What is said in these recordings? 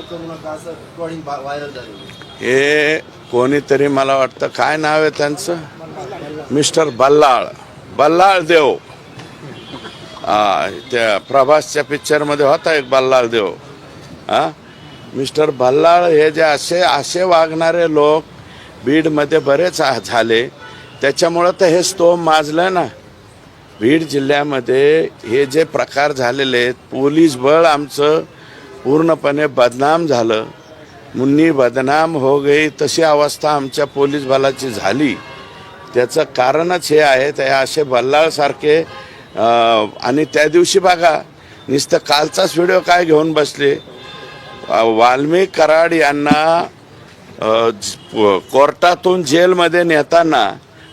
करू नका असं रेकॉर्डिंग व्हायरल झाली हे कोणीतरी मला वाटतं काय नाव आहे त्यांचं? मिस्टर बल्लाळ. बल्लाळ देव. हा, त्या प्रभासच्या पिक्चरमध्ये होता एक बल्लाळ देव. हा? मिस्टर बल्लाळ हे जे असे असे वागणारे लोक बीडमध्ये बरेच झाले. त्याच्यामुळं तर हे स्तोम माजलं ना. बीड जिल्ह्यामध्ये हे जे प्रकार झालेले आहेत पोलीस बळ आमचं पूर्णपणे बदनाम झालं. मुन्नी बदनाम हो गई तशी अवस्था आमच्या पोलीस बलाची झाली. त्याचं कारणच हे आहे ते असे बल्लाळसारखे आणि त्या दिवशी बघा नुसतं कालचाच व्हिडिओ काय घेऊन बसले? वाल्मिक कराड यांना कोर्टातून जेलमध्ये नेताना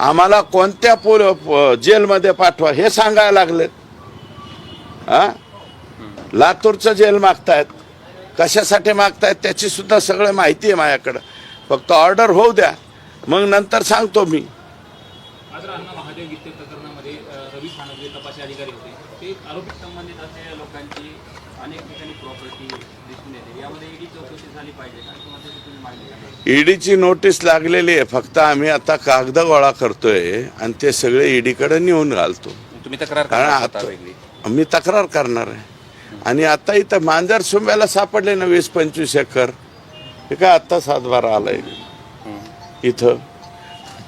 आम्हाला कोणत्या पोल जेलमध्ये पाठवा हे सांगायला लागलेत. हा? लातूरचं जेल मागतायत. कशासाठी मागतायत त्याची सुद्धा सगळं माहिती आहे माझ्याकडं. फक्त ऑर्डर होऊ द्या. मग नंतर सांगतो मी. अण्णा महादेव गीते प्रकरणामध्ये रवी जे तपासी अधिकारी होते. ते आरोपी संबंधित असलेल्या लोकांची अनेक ठिकाणी प्रॉपर्टी दिसून येते. यामध्ये ईडी चौकशी झाली पाहिजे ईडीची नोटीस लागलेली आहे. फक्त आम्ही आता कागद गोळा करतोय आणि ते सगळे ईडीकडे नेऊन घालतो. तुम्ही तक्रार कारण मी तक्रार करणार आहे. आणि आता इथं मांजर सुंब्याला सापडले ना वीस पंचवीस एकर. हे काय आत्ता सातबारा आलाय? इथं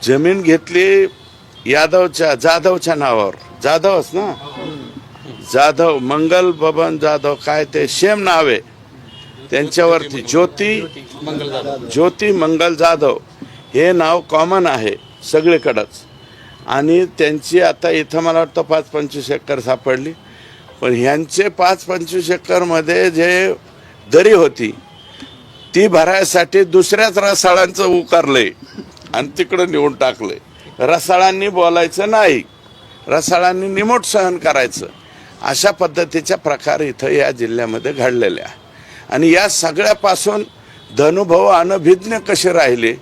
जमीन घेतली यादवच्या जाधवच्या नावावर. जाधवच ना? जाधव मंगल बबन जाधव काय ते सेम नाव. आहे त्यांच्यावरती ज्योती ज्योती मंगल जाधव. हे नाव कॉमन आहे सगळीकडंच. आणि त्यांची आता इथं मला वाटतं पाच पंचवीस एकर सापडली. पण ह्यांचे पाच पंचवीस एकरमध्ये जे दरी होती ती भरायसाठी दुसऱ्याच रसाळांचं उकारलंय आणि तिकडं नेऊन टाकलंय. रसाळांनी बोलायचं नाही. रसाळांनी निमोट सहन करायचं. अशा पद्धतीच्या प्रकार इथं या जिल्ह्यामध्ये घडलेल्या. आणि या सगळ्यापासून धनुभव अनभिज्ञ कसे राहिले?